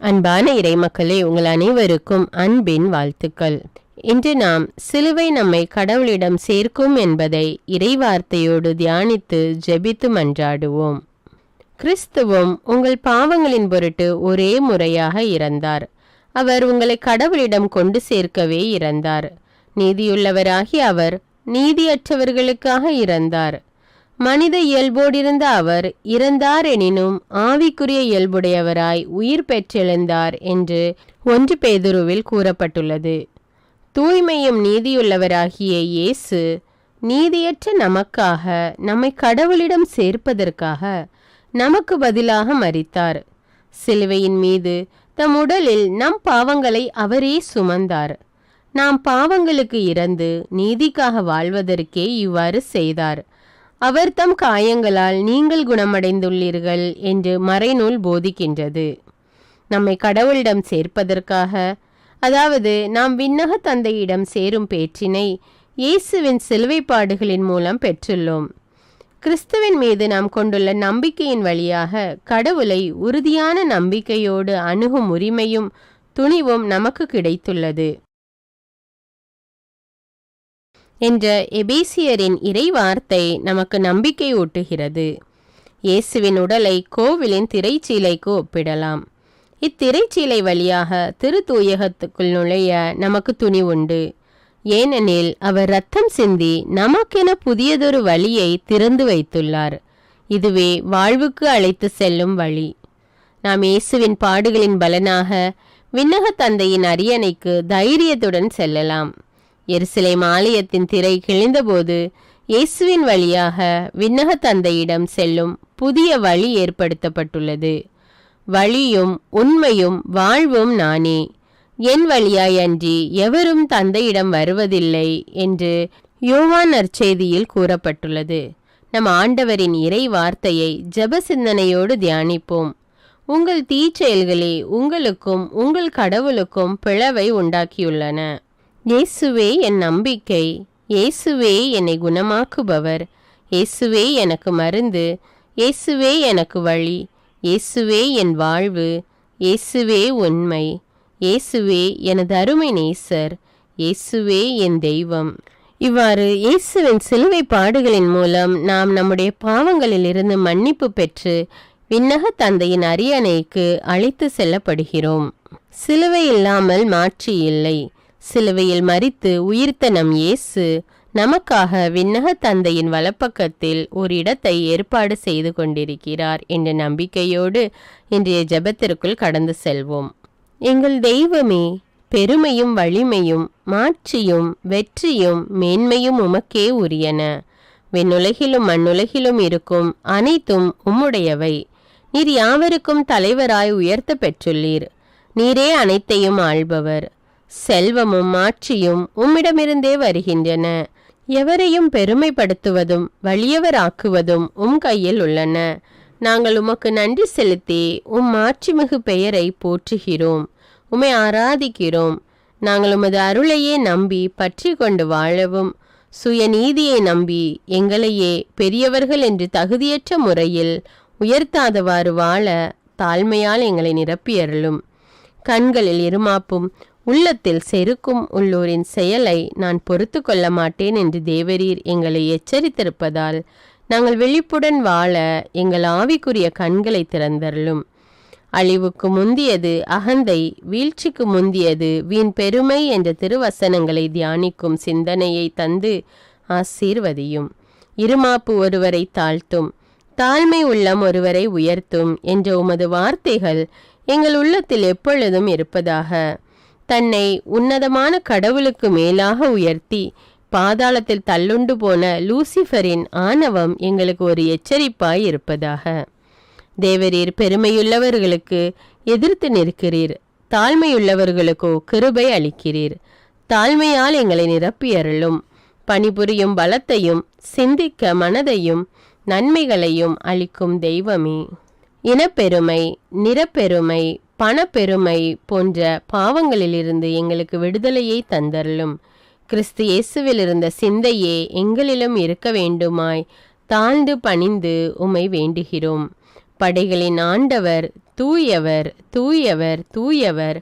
அன்பான இறைமக்களே உங்கள் அனைவருக்கும் அன்பின் வாழ்த்துக்கள். இன்று நாம் சிலுவை நம்மை கடவுளிடம் சேர்க்கும் என்பதை இறைவார்த்தையோடு தியானித்து ஜெபித்து மன்றாடுவோம். கிறிஸ்துவும் உங்கள் பாவங்களின் பொருட்டு ஒரே முறையாக இறந்தார். அவர் உங்களை கடவுளிடம் கொண்டு சேர்க்கவே இறந்தார். நீதியுள்ளவராகி அவர் நீதியற்றவர்களுக்காக இறந்தார். மனித இயல்போடிருந்த அவர் இறந்தார் எனினும் ஆவிக்குரிய இயல்புடையவராய் உயிர் பெற்றெழுந்தார் என்று ஒன்று பேதுருவில் கூறப்பட்டுள்ளது. தூய்மையும் நீதியுள்ளவராகிய இயேசு நீதியற்ற நமக்காக நம்மை கடவுளிடம் சேர்ப்பதற்காக நமக்கு பதிலாக மறித்தார் சிலுவையின் மீது தம் உடலில் நம் பாவங்களை அவரே சுமந்தார். நாம் பாவங்களுக்கு இறந்து நீதிக்காக வாழ்வதற்கே இவ்வாறு செய்தார். அவர் தம் காயங்களால் நீங்கள் குணமடைந்துள்ளீர்கள் என்று மறைநூல் போதிக்கின்றது. நம்மை கடவுளிடம் சேர்ப்பதற்காக அதாவது நாம் விண்ணக தந்தையிடம் சேரும் பேற்றினை இயேசுவின் சிலுவைப்பாடுகளின் மூலம் பெற்றுள்ளோம். கிறிஸ்துவின் மீது நாம் கொண்டுள்ள நம்பிக்கையின் வழியாக கடவுளை உறுதியான நம்பிக்கையோடு அணுகும் உரிமையும் துணிவும் நமக்கு கிடைத்துள்ளது. என்ற எபேசியரின் இறைவார்த்தை நமக்கு நம்பிக்கை ஊட்டுகிறது இயேசுவின் உடலை கோவிலின் திரைச்சீலைக்கு ஒப்பிடலாம். இத்திரைச்சீலை வழியாக திரு தூயகத்துக்குள் நுழைய நமக்கு துணி உண்டு. ஏனெனில் அவர் ரத்தம் சிந்தி நமக்கென புதியதொரு வழியை திறந்து வைத்துள்ளார். இதுவே வாழ்வுக்கு அழைத்து செல்லும் வழி. நாம் இயேசுவின் பாடுகளின் பலனாக விண்ணக தந்தையின் அரியணைக்கு தைரியத்துடன் செல்லலாம். எருசலேம் ஆலயத்தின் திரை கிழிந்தபோது இயேசுவின் வழியாக விண்ணக தந்தையிடம் செல்லும் புதிய வழி ஏற்படுத்தப்பட்டுள்ளது. வழியும் உண்மையும் வாழ்வும் நானே. என் வழியாய் அன்றி எவரும் தந்தையிடம் வருவதில்லை என்று யோவான் நற்செய்தியில் கூறப்பட்டுள்ளது. நம் ஆண்டவரின் இறை வார்த்தையை ஜப சிந்தனையோடு தியானிப்போம். உங்கள் தீச்செயல்களே உங்களுக்கும் உங்கள் கடவுளுக்கும் பிளவை உண்டாக்கியுள்ளன. இயேசுவே என் நம்பிக்கை. இயேசுவே என்னை குணமாக்குபவர். இயேசுவே எனக்கு மருந்து. இயேசுவே எனக்கு வழி. இயேசுவே என் வாழ்வு. இயேசுவே உண்மை. இயேசுவே எனது அருமை நேசர். இயேசுவே என் தெய்வம். இவ்வாறு இயேசுவின் சிலுவை பாடுகளின் மூலம் நாம் நம்முடைய பாவங்களிலிருந்து மன்னிப்பு பெற்று விண்ணக தந்தையின் அரியணைக்கு அழைத்து செல்லப்படுகிறோம். சிலுவை இல்லாமல் மாற்றி இல்லை. சிலுவையில் மறித்து உயிர்த்த நம் இயேசு நமக்காக விண்ணக தந்தையின் வலப்பக்கத்தில் ஒரு இடத்தை ஏற்பாடு செய்து கொண்டிருக்கிறார் என்ற நம்பிக்கையோடு இன்றைய ஜெபத்திற்குள் கடந்து செல்வோம். எங்கள் தெய்வமே பெருமையும் வலிமையும் மாட்சியும் வெற்றியும் மேன்மையும் உமக்கே உரியன. விண்ணுலகிலும் மண்ணுலகிலும் இருக்கும் அனைத்தும் உம்முடையவை. நீர் யாவருக்கும் தலைவராய் உயர்த்த பெற்றுள்ளீர் நீரே அனைத்தையும் ஆள்பவர். செல்வமும் ஆட்சியும் உம்மிடமிருந்தே வருகின்றன. எவரையும் பெருமைப்படுத்துவதும் வலியவராக்குவதும் உம் கையில் உள்ளன. நாங்கள் உமக்கு நன்றி செலுத்தி உம் ஆட்சிமிகு பெயரை போற்றுகிறோம். உம்மை ஆராதிக்கிறோம். நாங்கள் உமது அருளையே நம்பி பற்றி கொண்டு வாழவும். சுயநீதியை நம்பி எங்களையே பெரியவர்கள் என்று தகுதியற்ற முறையில் உயர்த்தாதவாறு வாழ தாழ்மையால் எங்களை நிரப்பியருளும். கண்களில் இருமாப்பும் உள்ளத்தில் செருக்கும் உள்ளூரின் செயலை நான் பொறுத்து கொள்ள மாட்டேன் என்று தேவரீர் எங்களை எச்சரித்திருப்பதால் நாங்கள் விழிப்புடன் வாழ எங்கள் ஆவிக்குரிய கண்களை திறந்தருளும். அழிவுக்கு முந்தியது அகந்தை வீழ்ச்சிக்கு முந்தியது வீண் பெருமை என்ற திருவசனங்களை தியானிக்கும் சிந்தனையை தந்து ஆசீர்வதியும். இருமாப்பு ஒருவரை தாழ்த்தும் தாழ்மை உள்ளம் ஒருவரை உயர்த்தும் என்ற உமது வார்த்தைகள் எங்கள் உள்ளத்தில் எப்பொழுதும் இருப்பதாக தன்னை உன்னதமான கடவுளுக்கு மேலாக உயர்த்தி பாதாளத்தில் தள்ளுண்டு போன லூசிஃபரின் ஆணவம் எங்களுக்கு ஒரு எச்சரிப்பாய் இருப்பதாக. தேவரீர் பெருமையுள்ளவர்களுக்கு எதிர்த்து நிற்கிறீர் தாழ்மையுள்ளவர்களுக்கோ கிருபை அளிக்கிறீர். தாழ்மையால் எங்களை நிரப்பியருளும். பணிபுரியும் பலத்தையும் சிந்திக்க மனதையும் நன்மைகளையும் அளிக்கும் தெய்வமே. இனப்பெருமை நிறப்பெருமை பணப்பெருமை போன்ற பாவங்களிலிருந்து எங்களுக்கு விடுதலையை தந்தருளும். கிறிஸ்து இயேசுவில் இருந்த சிந்தையே எங்களிலும் இருக்க வேண்டுமாய் தாழ்ந்து பணிந்து உம்மை வேண்டுகிறோம். படைகளின் ஆண்டவர் தூயவர் தூயவர் தூயவர்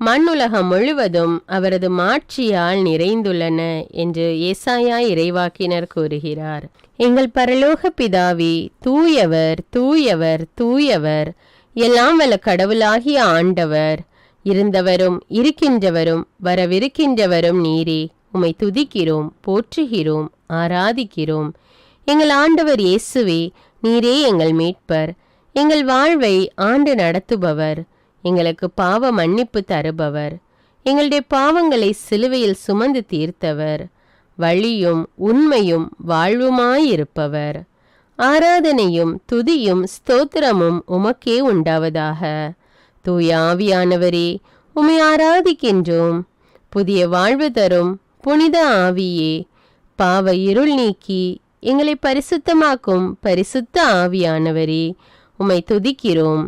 மண்ணுலகம் முழுவதும் அவரது மாட்சியால் நிறைந்துள்ளன என்று ஏசாயா இறைவாக்கினர் கூறுகிறார். எங்கள் பரலோக பிதாவி தூயவர் தூயவர் தூயவர் எல்லாம் வல்ல கடவுளாகிய ஆண்டவர். இருந்தவரும் இருக்கின்றவரும் வரவிருக்கின்றவரும் நீரே. உம்மை துதிக்கிறோம் போற்றுகிறோம் ஆராதிக்கிறோம். எங்கள் ஆண்டவர் இயேசுவே நீரே எங்கள் மீட்பர். எங்கள் வாழ்வை ஆண்டு நடத்துபவர். எங்களுக்கு பாவ மன்னிப்பு தருபவர். எங்களுடைய பாவங்களை சிலுவையில் சுமந்து தீர்த்தவர். வழியும் உண்மையும் வாழ்வுமாயிருப்பவர். ஆராதனையும் துதியும் ஸ்தோத்திரமும் உமக்கே உண்டாவதாக. தூய ஆவியானவரே உமை ஆராதிக்கின்றோம். புதிய வாழ்வு தரும் புனித ஆவியே பாவ இருள் நீக்கி எங்களை பரிசுத்தமாக்கும் பரிசுத்த ஆவியானவரே உமை துதிக்கிறோம்.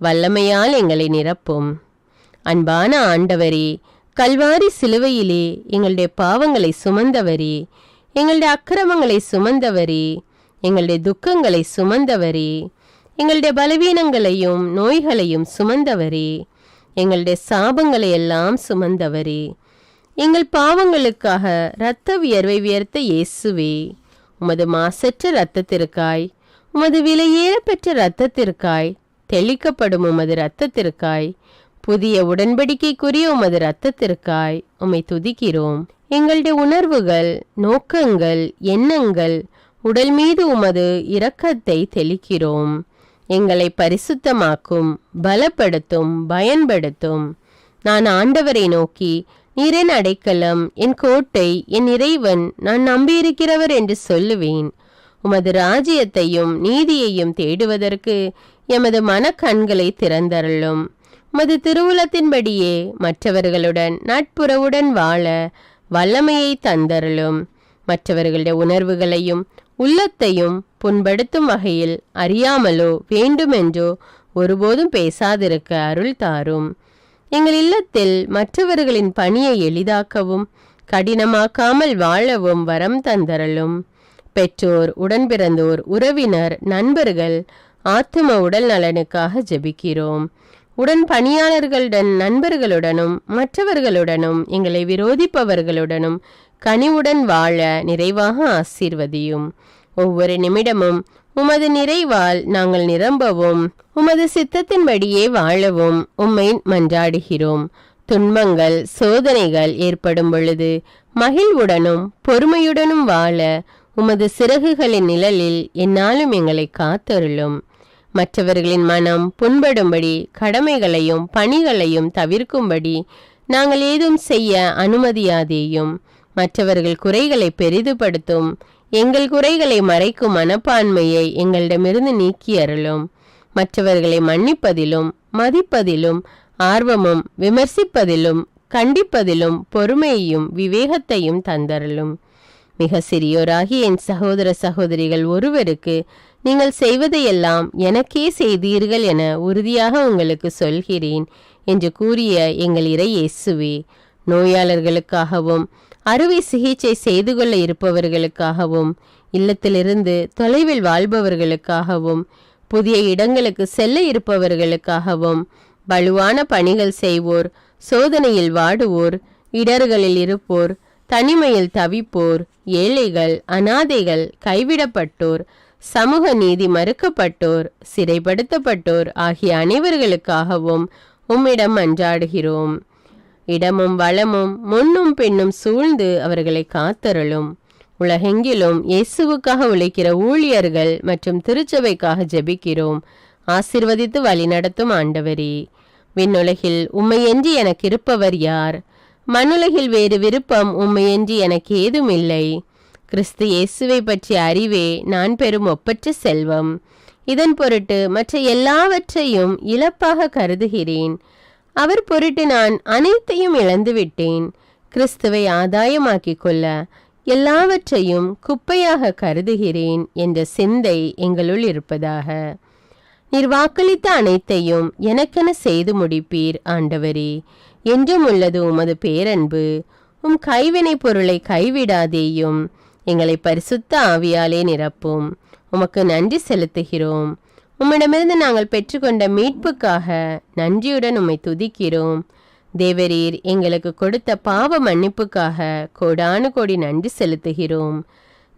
வல்லமையால் எங்களை நிரப்பும். அன்பான ஆண்டவரே கல்வாரி சிலுவையிலே எங்களுடைய பாவங்களை சுமந்தவரே எங்களுடைய அக்கிரமங்களை சுமந்தவரே எங்களுடைய துக்கங்களை சுமந்தவரே. எங்களுடைய பலவீனங்களையும் நோய்களையும் சுமந்தவரே. எங்களுடைய சாபங்களை எல்லாம் சுமந்தவரே. எங்கள் பாவங்களுக்காக இரத்த வியர்வை வியர்த்த இயேசுவே. உமது மாசற்ற இரத்தத்திற்காய் உமது விலையேற பெற்ற இரத்தத்திற்காய் தெளிக்கப்படும் உமது இரத்தத்திற்காய் புதிய உடன்படிக்கைக்குரிய உமது இரத்தத்திற்காய் உம்மை துதிக்கிறோம். எங்களுடைய உணர்வுகள் நோக்கங்கள் எண்ணங்கள் உடல் மீது உமது இரக்கத்தை தெளிக்கிறோம். எங்களை பரிசுத்தமாக்கும் பலப்படுத்தும் பயன்படுத்தும். நான் ஆண்டவரை நோக்கி நீரின் அடைக்கலம் என் கோட்டை என் இறைவன் நான் நம்பியிருக்கிறவர் என்று சொல்லுவேன். உமது ராஜ்யத்தையும் நீதியையும் தேடுவதற்கு எமது மனக்கண்களை திறந்தருளும். உமது திருவுலத்தின்படியே மற்றவர்களுடன் நட்புறவுடன் வாழ வல்லமையை தந்தருளும். மற்றவர்களுடைய உணர்வுகளையும் உள்ளத்தையும் புண்படுத்தும் வகையில் அறியாமலோ வேண்டுமென்றோ ஒருபோதும் பேசாதிருக்க அருள் தாரும். எங்கள் இல்லத்தில் மற்றவர்களின் பணியை எளிதாக்கவும் கடினமாக்காமல் வாழவும் வரம் தந்தரலும். பெற்றோர் உடன்பிறந்தோர் உறவினர் நண்பர்கள் ஆத்தும உடல் நலனுக்காக ஜெபிக்கிறோம். உடன் பணியாளர்களுடன் நண்பர்களுடனும் மற்றவர்களுடனும் எங்களை விரோதிப்பவர்களுடனும் கனிவுடன் வாழ நிறைவாக ஆசீர்வதியும். ஒவ்வொரு நிமிடமும் உமது நிறைவால் நாங்கள் நிரம்பவும் உமது சித்தத்தின்படியே வாழவும் உம்மை மன்றாடுகிறோம். துன்பங்கள் சோதனைகள் ஏற்படும் பொழுது மகிழ்வுடனும் பொறுமையுடனும் வாழ உமது சிறகுகளின் நிழலில் என்னாலும் எங்களை காத்தருளும். மற்றவர்களின் மனம் புண்படும்படி கடமைகளையும் பணிகளையும் தவிர்க்கும்படி நாங்கள் ஏதும் செய்ய அனுமதியாதேயும். மற்றவர்கள் குறைகளை பெரிதுபடுத்தும். எங்கள் குறைகளை மறைக்கும் மனப்பான்மையை எங்களிடமிருந்து நீக்கி அருளும். மற்றவர்களை மன்னிப்பதிலும் மதிப்பதிலும் ஆர்வமும் விமர்சிப்பதிலும் கண்டிப்பதிலும் பொறுமையையும் விவேகத்தையும் தந்தருளும். மிக சிறியோராகி என் சகோதர சகோதரிகள் ஒருவருக்கு நீங்கள் செய்வதையெல்லாம் எனக்கே செய்தீர்கள் என உறுதியாக உங்களுக்கு சொல்கிறேன் என்று கூறிய எங்கள் இறை இயேசுவே. நோயாளர்களுக்காகவும் அறுவை சிகிச்சை செய்து கொள்ள இருப்பவர்களுக்காகவும் இல்லத்திலிருந்து தொலைவில் வாழ்பவர்களுக்காகவும் புதிய இடங்களுக்கு செல்ல இருப்பவர்களுக்காகவும் வலுவான பணிகள் செய்வோர் சோதனையில் வாடுவோர் இடர்களில் இருப்போர் தனிமையில் தவிப்போர் ஏழைகள் அனாதைகள் கைவிடப்பட்டோர் சமூக நீதி மறுக்கப்பட்டோர் சிறைப்படுத்தப்பட்டோர் ஆகிய அனைவர்களுக்காகவும் உம்மிடம் அன்றாடுகிறோம். இடமும் வளமும் முன்னும் பெண்ணும் சூழ்ந்து அவர்களை காத்தருளும். உலகெங்கிலும் இயேசுவுக்காக உழைக்கிற ஊழியர்கள் மற்றும் திருச்சபைக்காக ஜெபிக்கிறோம். ஆசிர்வதித்து வழிநடத்தும் ஆண்டவரே. விண்ணுலகில் உம்மையன்றி எனக்கு இருப்பவர் யார்? மண்ணுலகில் வேறு விருப்பம் உம்மையன்றி எனக்கு ஏதும் இல்லை கிறிஸ்து இயேசுவை பற்றிய அறிவே நான் பெறும் ஒப்பற்ற செல்வம். இதன் பொருட்டு மற்ற எல்லாவற்றையும் இழப்பாக கருதுகிறேன். அவர் பொருட்டு நான் அனைத்தையும் இழந்துவிட்டேன். கிறிஸ்துவை ஆதாயமாக்கிக் கொள்ள எல்லாவற்றையும் குப்பையாக கருதுகிறேன் என்ற சிந்தை எங்களுள் இருப்பதாக. நீர் வாக்களித்த அனைத்தையும் எனக்கென செய்து முடிப்பீர் ஆண்டவரே. என்றும் உள்ளது உமது பேரன்பு. உம் கைவினை பொருளை கைவிடாதேயும் எங்களை பரிசுத்த ஆவியாலே நிரப்பும். உமக்கு நன்றி செலுத்துகிறோம். உம்மிடமிருந்து நாங்கள் பெற்றுக்கொண்ட மீட்புக்காக நன்றியுடன் உம்மை துதிக்கிறோம். தேவரீர் எங்களுக்கு கொடுத்த பாவ மன்னிப்புக்காக கோடானு கோடி நன்றி செலுத்துகிறோம்.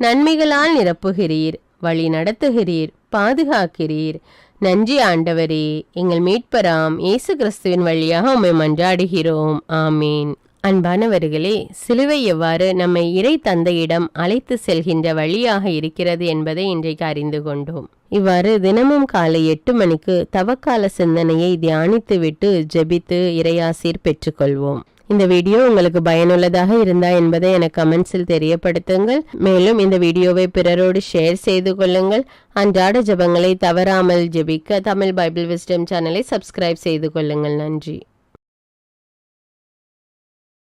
நன்மைகளால் நிரப்புகிறீர் வழி நடத்துகிறீர் பாதுகாக்கிறீர். நன்றி ஆண்டவரே எங்கள் மீட்பராம் இயேசு கிறிஸ்துவின் வழியாக உம்மை மன்றாடுகிறோம். ஆமீன். அன்பானவர்களே சிலுவை எவ்வாறு நம்மை இறை தந்தையிடம் அழைத்து செல்கின்ற வழியாக இருக்கிறது என்பதை இன்றைக்கு அறிந்து கொண்டோம். இவ்வாறு தினமும் காலை எட்டு மணிக்கு தவக்கால சிந்தனையை தியானித்துவிட்டு ஜெபித்து இறையாசீர் பெற்றுக்கொள்வோம். இந்த வீடியோ உங்களுக்கு பயனுள்ளதாக இருந்தா என்பதை எனக்கு கமெண்ட்ஸில் தெரியப்படுத்துங்கள். மேலும் இந்த வீடியோவை பிறரோடு ஷேர் செய்து கொள்ளுங்கள். அன்றாட ஜெபங்களை தவறாமல் ஜெபிக்க தமிழ் பைபிள் விஸ்டம் சேனலை சப்ஸ்கிரைப் செய்து கொள்ளுங்கள். நன்றி.